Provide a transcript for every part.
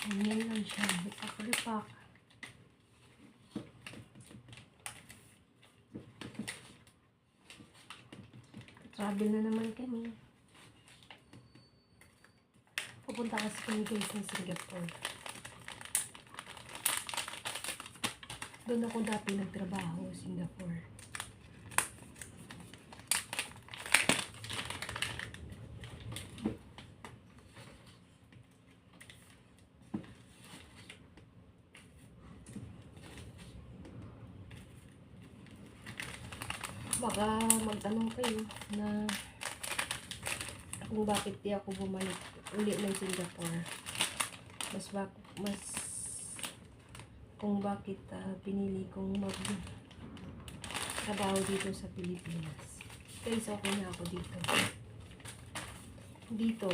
Ganyan lang siya. Lipak-lipak. Travel na naman kami. Pupunta kasi kami guys ng Singapore. Doon ako dati nagtrabaho, Singapore. Baka magtanong kayo na kung bakit di ako bumalik uli ng Singapore. Mas bak mas kung bakit ah, pinili kong mag trabaho dito sa Pilipinas. Guys, okay na ako dito. Dito,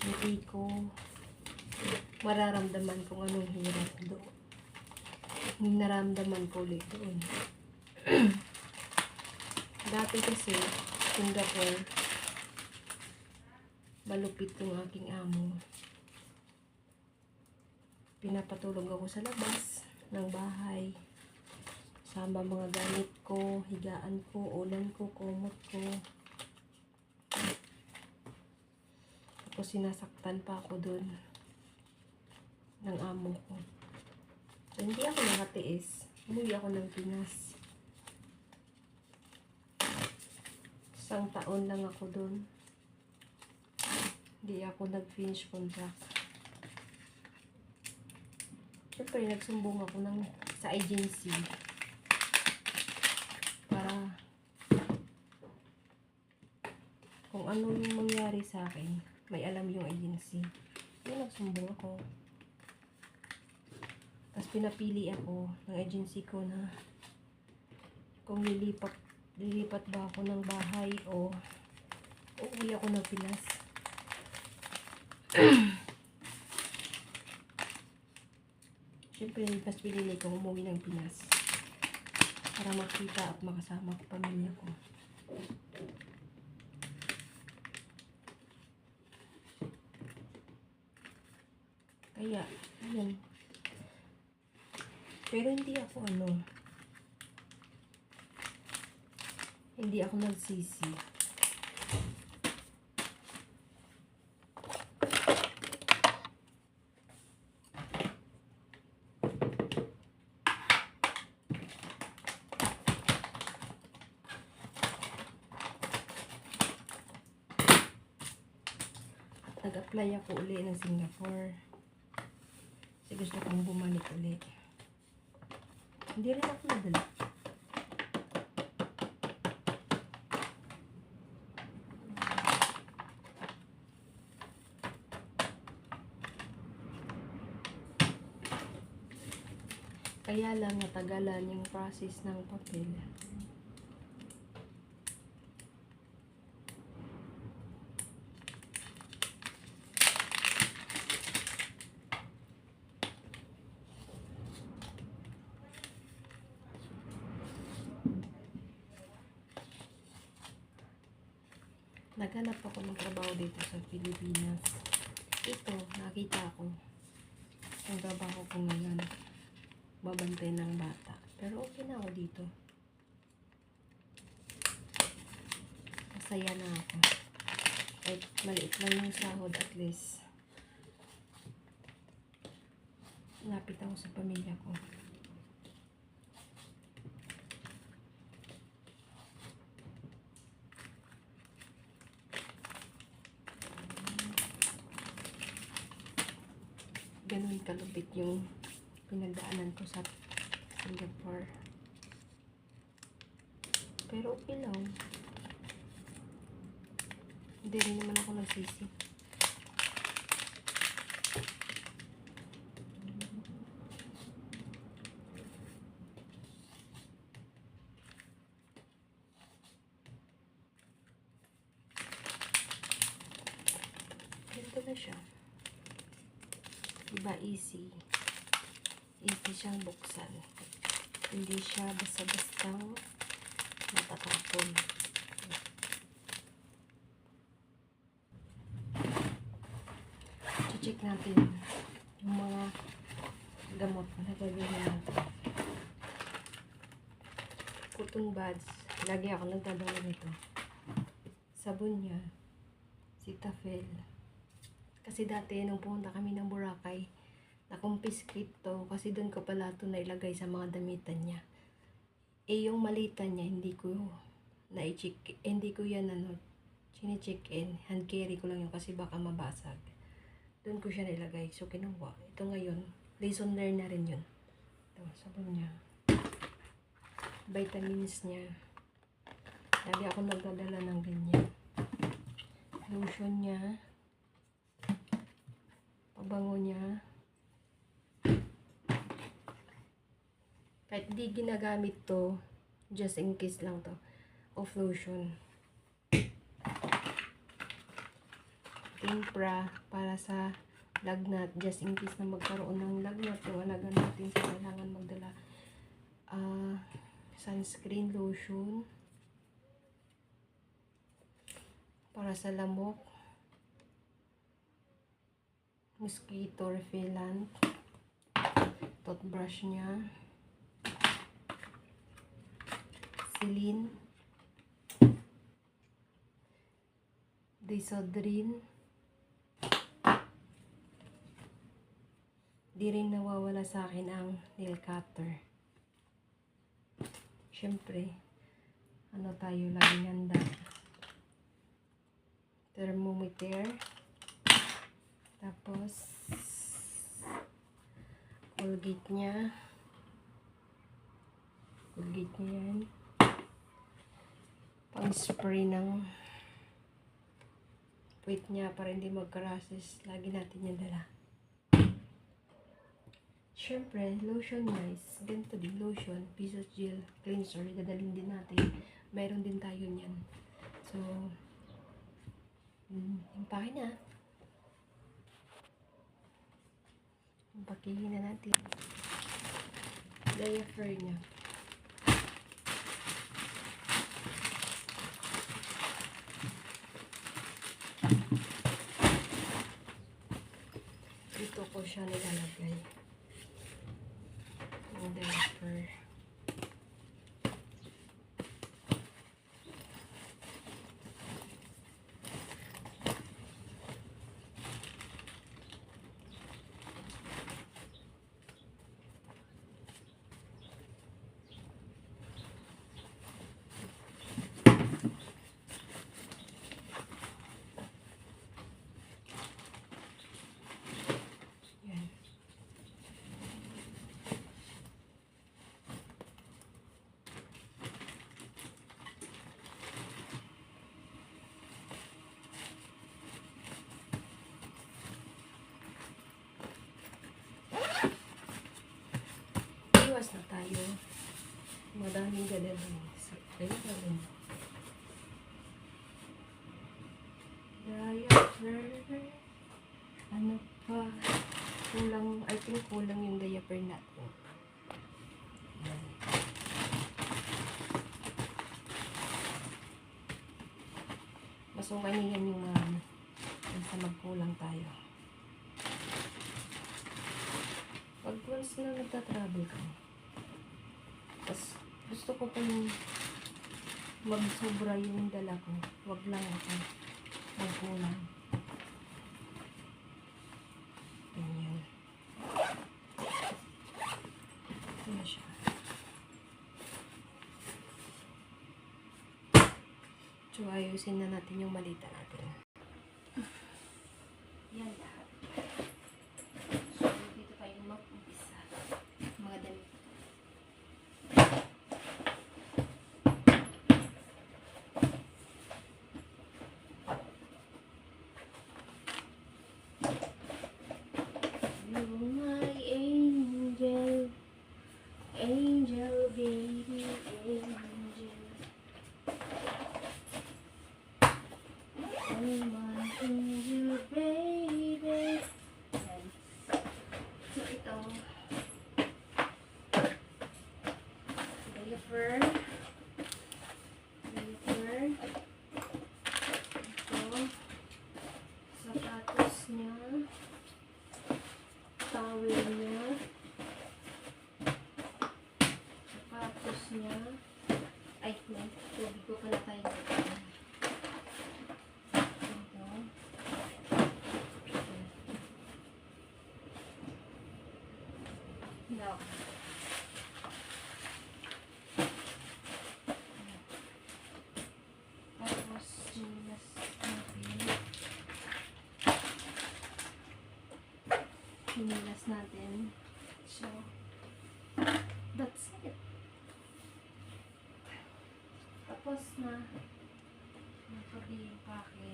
hindi ko mararamdaman kung anong hirap doon. Naramdaman ko ulit doon. Dati kasi, Singapore, malupit yung aking amo. Pinapatulog ako sa labas ng bahay. Sama mga gamit ko, higaan ko, ulan ko, kumot ko. Tapos sinasaktan pa ako dun ng amo ko. Hindi ako nakatiis. Umuwi ako ng Pinas. Isang taon lang ako dun. Hindi ako nag-finish contract. Siyempre, nagsumbong ako ng, sa agency. Para kung ano yung mangyari sa akin, may alam yung agency. Yung nagsumbong ako. Tapos pinapili ako ng agency ko na kung lilipat lilipat ba ako ng bahay o uuwi ako ng Pinas. Siyempre, mas pinili ko umuwi ng Pinas para makita at makasama ko pamilya ko. Kaya, yun. Pero hindi ako ano, hindi ako nagsisi. Nag-apply ako uli ng Singapore. Kasi gusto kong bumalik uli. Hindi rin ako nadala. Kaya lang natagalan yung process ng papel. Naghanap ako ng trabaho dito sa Pilipinas. Ito, nakita ko. Ang trabaho ko ngayon. Babantay ng bata. Pero okay na ako dito. Masaya na ako. Kahit maliit lang yung sahod at least. Lapit ako sa pamilya ko. ganun kalupit yung pinagdaanan ko sa Singapore. Pero okay lang. Hindi rin naman ako nagsisi. Ganito na siya. Diba easy? Easy siyang buksan. Hindi siya basta-bastang matatapon. check natin yung mga gamot na gagawin natin. Cotton buds. Lagi ako nagdadala nito. Sabon niya. Cetaphil. Kasi dati nung pumunta kami ng Boracay, nakumpiskate to kasi doon ko pala ito nailagay sa mga damitan niya. Eh yung malita niya, hindi ko na-check, hindi ko yan ano, chine-check in. Hand carry ko lang yun kasi baka mabasag. Doon ko siya nilagay. So, kinuha. Ito ngayon, lesson learned na rin yun. Ito, sabon niya. Vitamins niya. Lagi ako nagdadala ng ganyan. Lotion niya. Pabango niya. Kahit di ginagamit to, just in case lang to, of lotion. Timpra para sa lagnat, just in case na magkaroon ng lagnat, alaga natin sa kailangan magdala. Ah sunscreen lotion. Para sa lamok. Mosquito repellent. Toothbrush niya Celine. Disodrin di rin nawawala sa akin ang nail cutter. Syempre ano tayo laging handa thermometer. Tapos Colgate niya. Colgate niya yan spray ng puwit niya para hindi magka-rashes lagi natin yan dala Siyempre, lotion guys. Ganito din, lotion, Pisos Gel, cleanser, dadalhin din natin. Mayroon din tayo niyan. So, mm, impake na. Impakihin na natin. Diaper niya. Dito ko siya nilalagay yung diaper. Yan. Iwas na tayo. Madaming ganun. Kaya ganun. Diaper. Ano pa? Kulang, I think kulang yung diaper natin. Yan. Masungay niyan yung mga um, sa magkulang tayo. Pag once na nagtatravel ka, tas gusto ko pa yung magsobra yung dala ko. Wag lang ako magkulang. Ganyan. Ayan siya. So, ayusin na natin yung malita natin. liver, liver, ito, sapatos niya, towel niya, sapatos niya, ay, may tubig ko pala tayo. Dito. No. Chinilas natin. So, that's it. Tapos na. Nakabi yung pake.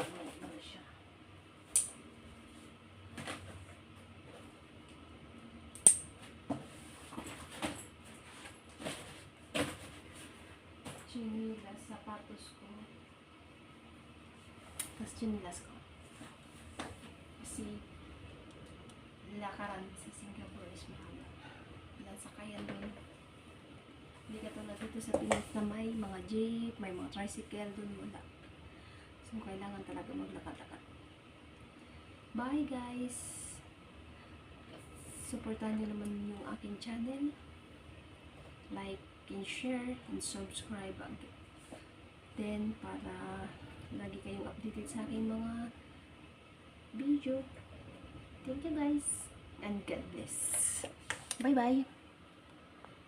Wait mo siya. Chinilas, sapatos ko. Tapos chinilas ko. Kasi, lakaran sa Singapore is mahaba. Ilan sakayan doon. Hindi ka tulad dito sa Pinas na may mga jeep, may mga tricycle, doon wala. So, kailangan talaga maglakad-lakad. Bye guys! Supportahan nyo naman yung aking channel. Like and share and subscribe. Then, para lagi kayong updated sa aking mga video. Thank you guys. And God bless. Bye-bye.